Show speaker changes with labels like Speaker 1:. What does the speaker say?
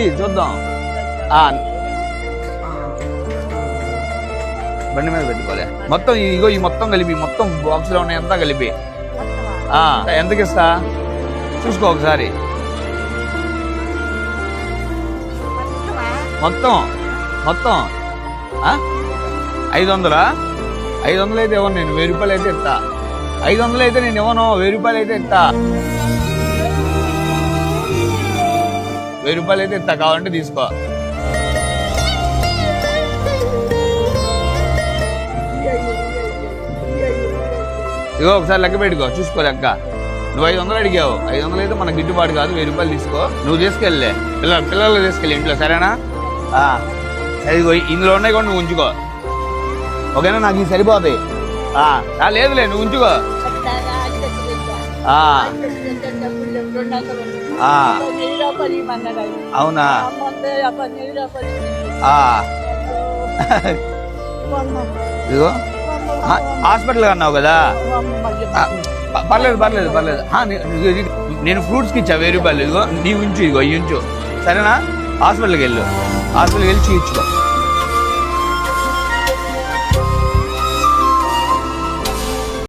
Speaker 1: చూద్దాం. ఆ, బండి మీద పెట్టుకోలే. మొత్తం ఇగో ఈ మొత్తం కలిపి మొత్తం బాక్స్లో ఉన్నాయి అంతా కలిపి. ఆ, ఎంతకి ఇస్తా చూసుకో ఒకసారి. మొత్తం మొత్తం. ఆ? ఐదు వందలా ఐదు వందలు అయితే ఇవ్వను నేను వెయ్యి రూపాయలు అయితే ఇస్తా. ఐదు వందలు అయితే నేను ఇవ్వను వెయ్యి రూపాయలు అయితే ఇస్తా. వెయ్యి రూపాయలు అయితే ఇంత కావాలంటే తీసుకో. ఇగో ఒకసారి లెక్క పెట్టుకో చూసుకో లెక్క. నువ్వు ఐదు వందలు అడిగావు. ఐదు వందలు అయితే మనకు గిట్టుబాటు కాదు వెయ్యి రూపాయలు తీసుకో. నువ్వు తీసుకెళ్ళే పిల్లలు పిల్లలు తీసుకెళ్ళి ఇంట్లో సరేనా? ఆ, సరే ఇదిగో ఇందులో ఉన్నాయి కూడా నువ్వు ఉంచుకో. ఓకేనా? నాకు ఇది సరిపోతాయి. ఆ, లేదులే నువ్వు ఉంచుకో. అవునా? ఇదిగో. హాస్పిటల్ అన్నావు కదా? పర్లేదు పర్లేదు పర్లేదు. నేను ఫ్రూట్స్కి ఇచ్చా వెయ్యి రూపాయలు. ఇదిగో నీ ఉంచు ఇదిగో ఈ ఉంచు. సరేనా? హాస్పిటల్కి వెళ్ళు. హాస్పిటల్కి వెళ్ళి చూయించుకో.